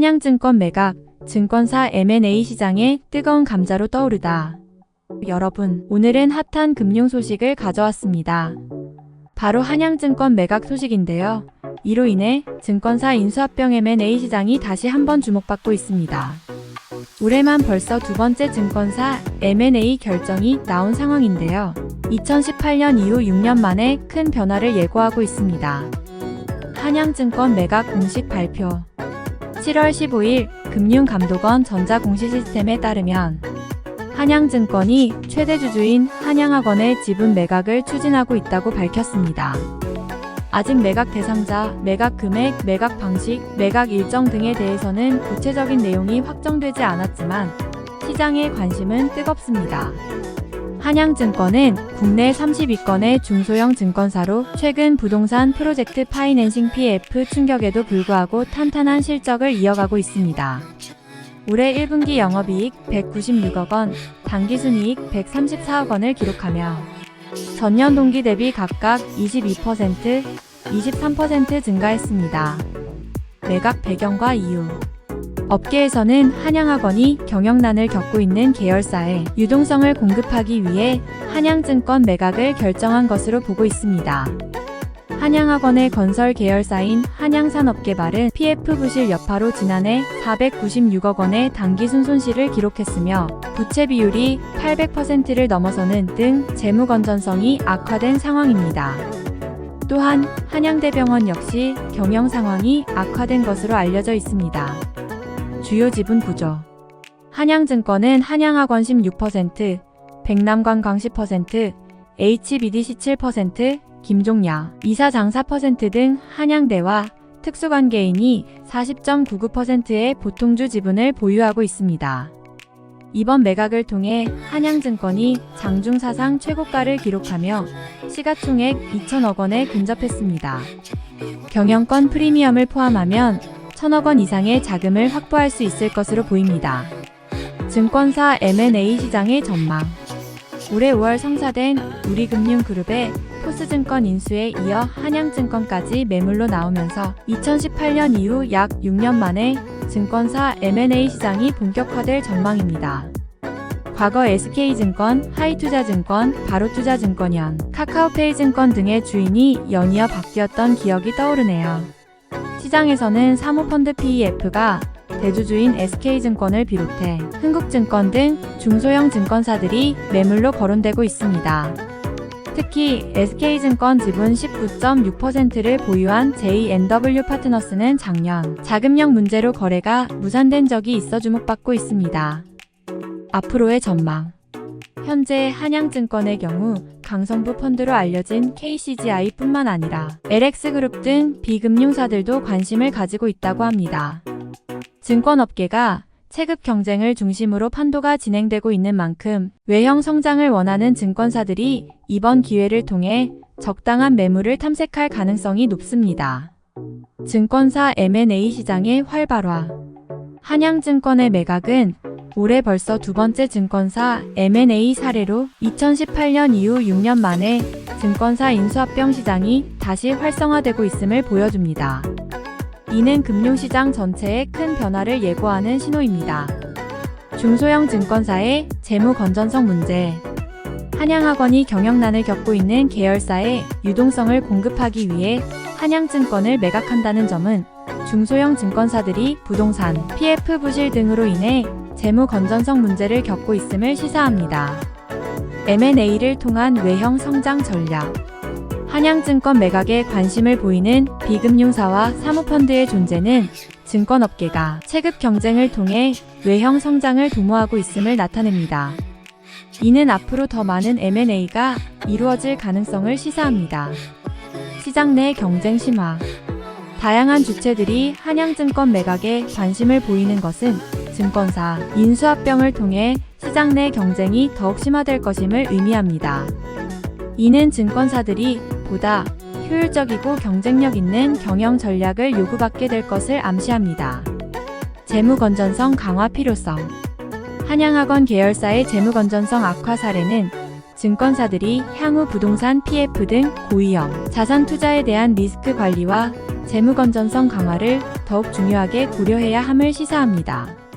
한양증권 매각, 증권사 M&A 시장의 뜨거운 감자로 떠오르다. 여러분, 오늘은 핫한 금융 소식을 가져왔습니다. 바로 한양증권 매각 소식인데요. 이로 인해 증권사 인수합병 M&A 시장이 다시 한번 주목받고 있습니다. 올해만 벌써 두 번째 증권사 M&A 결정이 나온 상황인데요. 2018년 이후 6년 만에 큰 변화를 예고하고 있습니다. 한양증권 매각 공식 발표 7월 15일 금융감독원 전자공시시스템에 따르면 한양증권이 최대 주주인 한양학원의 지분 매각을 추진하고 있다고 밝혔습니다. 아직 매각 대상자, 매각 금액, 매각 방식, 매각 일정 등에 대해서는 구체적인 내용이 확정되지 않았지만 시장의 관심은 뜨겁습니다. 한양증권은 국내 32건의 중소형 증권사로 최근 부동산 프로젝트 파이낸싱 PF 충격에도 불구하고 탄탄한 실적을 이어가고 있습니다. 올해 1분기 영업이익 196억 원, 당기순이익 134억 원을 기록하며 전년 동기 대비 각각 22%, 23% 증가했습니다. 매각 배경과 이유 업계에서는 한양학원이 경영난을 겪고 있는 계열사에 유동성을 공급하기 위해 한양증권 매각을 결정한 것으로 보고 있습니다. 한양학원의 건설 계열사인 한양산업개발은 PF 부실 여파로 지난해 496억 원의 단기순 손실을 기록했으며 부채 비율이 800%를 넘어서는 등 재무 건전성이 악화된 상황입니다. 또한 한양대병원 역시 경영 상황이 악화된 것으로 알려져 있습니다. 주요 지분 구조 한양증권은 한양학원 16%, 백남관광 10%, HBDC 7%, 김종야, 이사장 4%등 한양대와 특수관계인이 40.99%의 보통주 지분을 보유하고 있습니다. 이번 매각을 통해 한양증권이 장중 사상 최고가를 기록하며 시가총액 2천억 원에 근접했습니다. 경영권 프리미엄을 포함하면 천억 원 이상의 자금을 확보할 수 있을 것으로 보입니다. 증권사 M&A 시장의 전망 올해 5월 성사된 우리금융그룹의 포스증권 인수에 이어 한양증권까지 매물로 나오면서 2018년 이후 약 6년 만에 증권사 M&A 시장이 본격화될 전망입니다. 과거 SK증권, 하이투자증권, 바로투자증권연, 카카오페이증권 등의 주인이 연이어 바뀌었던 기억이 떠오르네요. 시장에서는 사모펀드 PEF가 대주주인 SK증권을 비롯해 흥국증권 등 중소형 증권사들이 매물로 거론되고 있습니다. 특히 SK증권 지분 19.6%를 보유한 JNW 파트너스는 작년 자금력 문제로 거래가 무산된 적이 있어 주목받고 있습니다. 앞으로의 전망 현재 한양증권의 경우 강성부 펀드로 알려진 KCGI뿐만 아니라 LX그룹 등 비금융사들도 관심을 가지고 있다고 합니다. 증권업계가 체급 경쟁을 중심으로 판도가 진행되고 있는 만큼 외형 성장을 원하는 증권사들이 이번 기회를 통해 적당한 매물을 탐색할 가능성이 높습니다. 증권사 M&A 시장의 활발화 한양증권의 매각은 올해 벌써 두 번째 증권사 M&A 사례로 2018년 이후 6년 만에 증권사 인수합병 시장이 다시 활성화되고 있음을 보여줍니다. 이는 금융시장 전체에 큰 변화를 예고하는 신호입니다. 중소형 증권사의 재무 건전성 문제 한양학원이 경영난을 겪고 있는 계열사에 유동성을 공급하기 위해 한양증권을 매각한다는 점은 중소형 증권사들이 부동산, PF 부실 등으로 인해 재무 건전성 문제를 겪고 있음을 시사합니다. M&A를 통한 외형 성장 전략 한양증권 매각에 관심을 보이는 비금융사와 사모펀드의 존재는 증권업계가 체급 경쟁을 통해 외형 성장을 도모하고 있음을 나타냅니다. 이는 앞으로 더 많은 M&A가 이루어질 가능성을 시사합니다. 시장 내 경쟁 심화 다양한 주체들이 한양증권 매각에 관심을 보이는 것은 증권사 인수합병을 통해 시장 내 경쟁이 더욱 심화될 것임을 의미합니다. 이는 증권사들이 보다 효율적이고 경쟁력 있는 경영 전략을 요구받게 될 것을 암시합니다. 재무 건전성 강화 필요성 한양학원 계열사의 재무 건전성 악화 사례는 증권사들이 향후 부동산 PF 등 고위험 자산 투자에 대한 리스크 관리와 재무 건전성 강화를 더욱 중요하게 고려해야 함을 시사합니다.